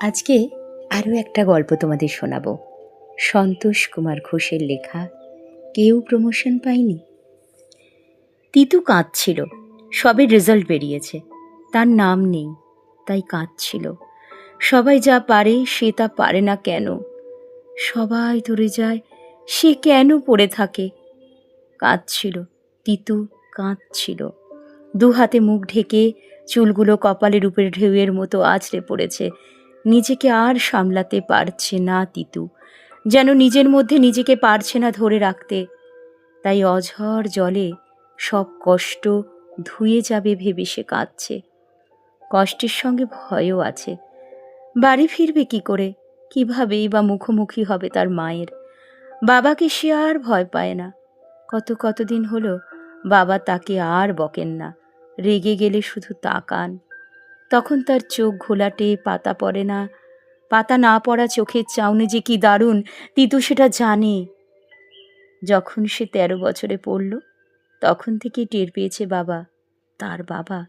আজকে আরও একটা গল্প তোমাদের শোনাবো। সন্তোষ কুমার ঘোষের লেখা, কেউ প্রমোশন পায়নি। তিতু কাঁদছিল, সবে রেজাল্ট বেরিয়েছে। তার নাম নেই, তাই কাঁদছিল। সবাই যা পারে, সে তা পারে না কেন? সবাই ধরে যায়, সে কেন পড়ে থাকে? কাঁদছিল, তিতু কাঁদছিল। দু হাতে মুখ ঢেকে চুলগুলো কপালের উপরে ঢেউয়ের মতো আছড়ে পড়েছে। নিজেকে আর সামলাতে পারছে না তিতু। যেন নিজের মধ্যে নিজেকে পারছে না ধরে রাখতে। তাই অঝর জলে সব কষ্ট ধুয়ে যাবে ভেবে সে কাঁদছে। কষ্টের সঙ্গে ভয়ও আছে। বাড়ি ফিরবে কি করে? কিভাবেই বা মুখোমুখি হবে তার মায়ের? বাবাকে সে আর ভয় পায় না। কত কতদিন হলো বাবা তাকে আর বকেন না। রেগে গেলে শুধু তাকান। তখন তার চোখ ঘোলাটে, পাতা পড়ে না। পাতা না পড়া চোখের চাউনি যে কি দারুণ, তিতু সেটা জানে। যখন সে তেরো বছরে পড়ল, তখন থেকে টের পেয়েছে বাবা, তার বাবা।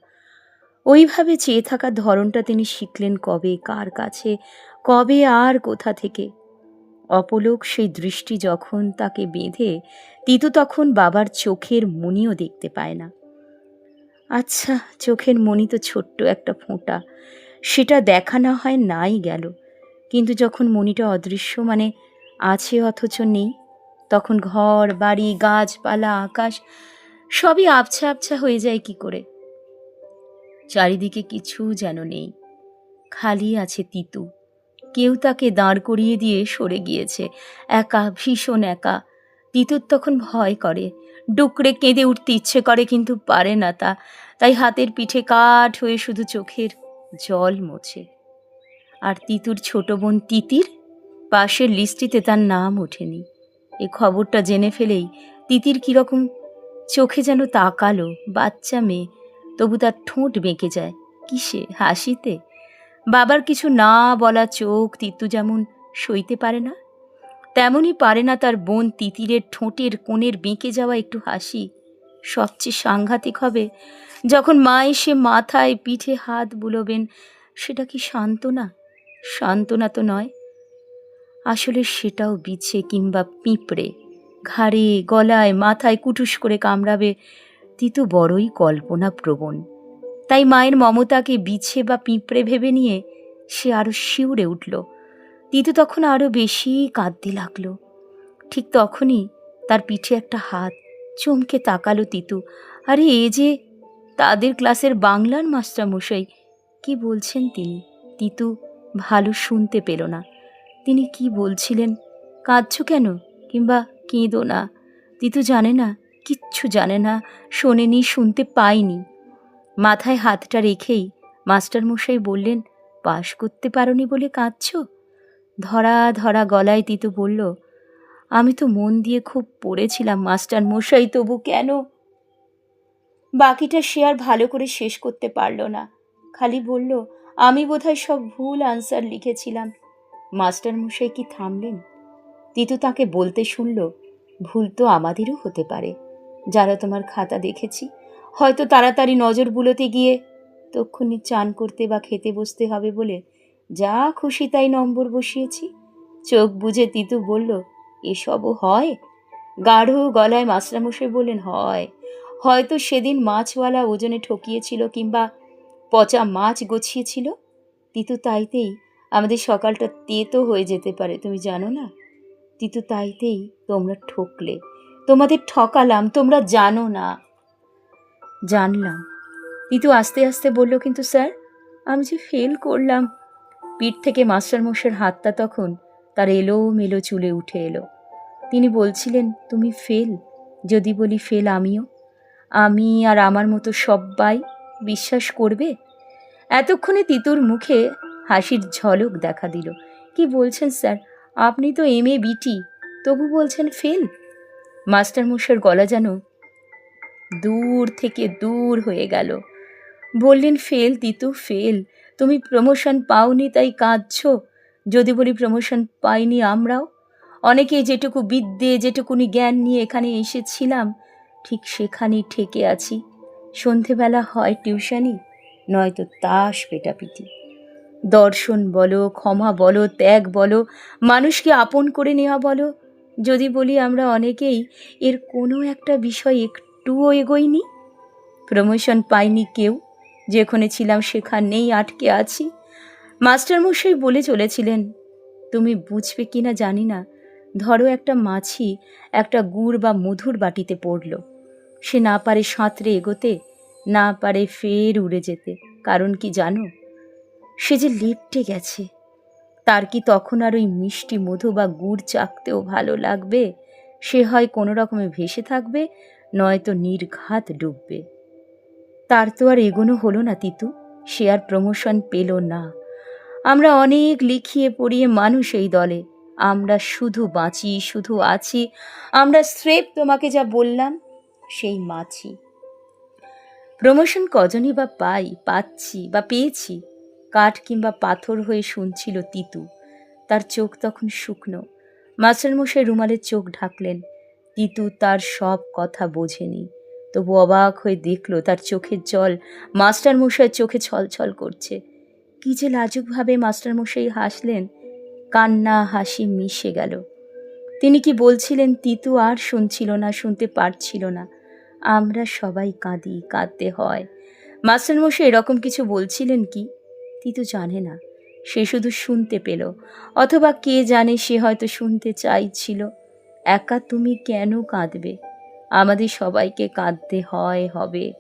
ওইভাবে চেয়ে থাকার ধরনটা তিনি শিখলেন কবে, কার কাছে, কবে আর কোথা থেকে। অপলোক সেই দৃষ্টি যখন তাকে বেঁধে, তিতু তখন বাবার চোখের মনিও দেখতে পায় না। আচ্ছা চোখের মনি তো ছোট্ট একটা ফোঁটা। সেটা দেখা না হয় নাই গেল। কিন্তু যখন মনিটা অদৃশ্য মানে আছে অথচ নেই, তখন ঘর, বাড়ি, গাছপালা, আকাশ, সবই আবছা আবছা হয়ে যায় কি করে? চারিদিকে কিছু যেন নেই। খালি আছে তিতু। কেউ তাকে দাঁড় করিয়ে দিয়ে সরে গিয়েছে, একা, ভীষণ একা। তিতুর তখন ভয় করে। ডুকরে কেঁদে উঠতে ইচ্ছে করে কিন্তু পারে না তা। তাই হাতের পিঠে কাঠ হয়ে শুধু চোখের জল মোছে। আর তিতুর ছোট বোন তিতির পাশের লিস্টিতে তার নাম ওঠেনি। এ খবরটা জেনে ফেলেই তিতির কীরকম চোখে যেন তাকালো, বাচ্চা মেয়ে। তবু তার ঠোঁট বেঁকে যায়। কিসে, হাসিতে? বাবার কিছু না বলা চোখ তিতু যেমন সইতে পারে না তেমনই পারে না তার বোন তিতিরের ঠোঁটের কোণের বেঁকে যাওয়া একটু হাসি। সবচেয়ে সাংঘাতিক হবে যখন মা এসে মাথায় পিঠে হাত বুলোবেন, সেটা কি সান্ত্বনা? সান্ত্বনা তো নয়। আসলে সেটাও বিছে কিংবা পিঁপড়ে। ঘাড়ে, গলায়, মাথায় কুটুস করে কামড়াবে, তিতু বড়ই কল্পনা প্রবণ তাই মায়ের মমতাকে বিছে বা পিঁপড়ে ভেবে নিয়ে সে আরও শিউরে উঠল। তিতু তখন আরও বেশি কাঁদতে লাগল। ঠিক তখনই তার পিঠে একটা হাত চমকে তাকালো তিতু। আরে, এ যে তাদের ক্লাসের বাংলার মাস্টার মশাই কি বলছেন তিনি? তিতু ভালো শুনতে পেল না। তিনি কি বলছিলেন? কাঁদছ কেন? কিংবা কেঁদো না? তিতু জানে না, কিচ্ছু জানে না, শোনেনি, শুনতে পায়নি। মাথায় হাতটা রেখেই মাস্টারমশাই বললেন, পাশ করতে পারোনি বলে কাঁদছ? ধরা ধরা গলায় তিতু বলল, আমি তো মন দিয়ে খুব পড়েছিলাম, মাস্টার মশাই, তবু কেন? বাকিটা সে আর ভালো করে শেষ করতে পারল না। খালি বলল, আমি বোধহয় সব ভুল আনসার লিখেছিলাম। মাস্টার মশাই কি থামলেন? তিতু তাকে বলতে শুনল, ভুল তো আমাদেরও হতে পারে। যারা তোমার খাতা দেখেছি, হয়তো তাড়াতাড়ি নজর বুলোতে গিয়ে তক্ষুনি চান করতে বা খেতে বসতে হবে বলে যা খুশি তাই নম্বর বসিয়েছি। চোখ বুঝে তিতু বলল, এসবও হয়? গাঢ় গলায় মাস্টারমশাই বললেন, হয়। হয়তো সেদিন মাছওয়ালা ওজনে ঠকিয়েছিল কিংবা পচা মাছ গছিয়েছিল। তিতু তাইতেই আমাদের সকালটা তেতো হয়ে যেতে পারে, তুমি জানো না? তিতু তাইতেই তোমরা ঠকলে। তোমাদের ঠকালাম, তোমরা জানো না। জানলাম। তিতু আস্তে আস্তে বলল, কিন্তু স্যার, আমি যে ফেল করলাম। পিঠ থেকে মাস্টারমশাইয়ের হাতটা তখন তার এলো মেলো চুলে উঠে এলো। তিনি বলছিলেন, তুমি ফেল, যদি বলি ফেল আমিও। আমি আর আমার মতো সবাই বিশ্বাস করবে? এতক্ষণে তিতুর মুখে হাসির ঝলক দেখা দিল। কি বলছেন স্যার? আপনি তো এম এ বিটি, তবু বলছেন ফেল? মাস্টারমশাইয়ের গলা যেন দূর থেকে দূর হয়ে গেল। বললেন, ফেল, তিতু, ফেল। তুমি প্রমোশন পাওনি তাই কাঁদছ? যদি বলি প্রমোশন পাইনি আমরাও। অনেকেই যেটুকু বিদ্যে, যেটুকুনি জ্ঞান নিয়ে এখানে এসেছিলাম, ঠিক সেখানেই ঠেকে আছি। সন্ধেবেলা হয় টিউশনি, নয়তো তাস পেটাপিটি। দর্শন বলো, ক্ষমা বলো, ত্যাগ বলো, মানুষকে আপন করে নেওয়া বলো। যদি বলি আমরা অনেকেই, এর কোনো একটা বিষয় একটুও এগোইনি প্রমোশন পাইনি কেউ। যেখানে ছিলাম সেখানেই আটকে আছি। মাস্টারমশাই বলে চলেছিলেন, তুমি বুঝবে কি না জানি না, ধরো একটা মাছি একটা গুড় বা মধুর বাটিতে পড়ল। সে না পারে সাঁতরে এগোতে, না পারে ফের উড়ে যেতে, কারণ কি জানো? সে যে লেপটে গেছে। তার কি তখন আর ওই মিষ্টি মধু বা গুড় চাকতেও ভালো লাগবে? সে হয় কোনো রকমে ভেসে থাকবে, নয়তো নির্ঘাত ডুববে। তার তো আর এগোনো হলো না, তিতু। সে আর প্রমোশন পেল না। আমরা অনেক লিখিয়ে পড়িয়ে মানুষ এই দলে। আমরা শুধু বাঁচি, শুধু আছি। আমরা স্রেফ তোমাকে যা বললাম, সেই মাছি। প্রমোশন কজনই বা পাই, পাচ্ছি বা পেয়েছি। কাঠ কিংবা পাথর হয়ে শুনছিল তিতু। তার চোখ তখন শুকনো। মাস্টারমশাই রুমালের চোখ ঢাকলেন। তিতু তার সব কথা বোঝেনি। তবু অবাক হয়ে দেখল তার চোখের জল মাস্টারমশাইয়ের চোখে ছলছল করছে। কি যে লাজুকভাবে মাস্টারমশাই হাসলেন, কান্না হাসি মিশে গেল। তিনি কি বলছিলেন, তিতু আর শুনছিল না, শুনতে পারছিল না। আমরা সবাই কাঁদি, কাঁদতে হয়। মাস্টারমশাই এরকম কিছু বলছিলেন কি? তিতু জানে না। সে শুধু শুনতে পেল। অথবা কে জানে সে হয়তো শুনতে চাইছিল। একা তুমি কেন কাঁদবে? আমাদের সবাইকে কাঁদতে হয়, হবে।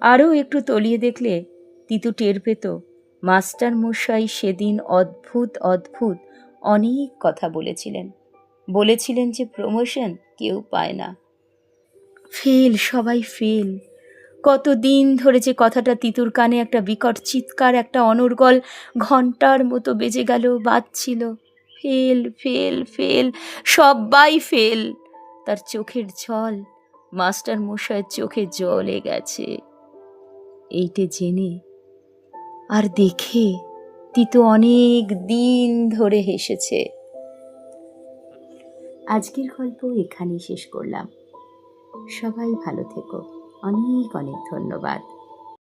আরও একটু তলিয়ে দেখলে তিতু টের পেত, মাস্টার মশাই সেদিন অদ্ভুত অদ্ভুত, অনেক কথা বলেছিলেন। বলেছিলেন যে প্রমোশন কেউ পায় না। ফেল, সবাই ফেল। কতদিন ধরে যে কথাটা তিতুর কানে একটা বিকট চিৎকার, একটা অনর্গল ঘণ্টার মতো বেজে গেল, বাজছিল। ফেল ফেল ফেল, সবাই ফেল। তার চোখের জল, মাস্টার মশাইয়ের চোখে জলে গেছে। এইটে জেনে আর দেখে তিতো অনেক দিন ধরে হেসেছে। আজকের গল্প এখানেই শেষ করলাম। সবাই ভালো থেকো। অনেক অনেক ধন্যবাদ।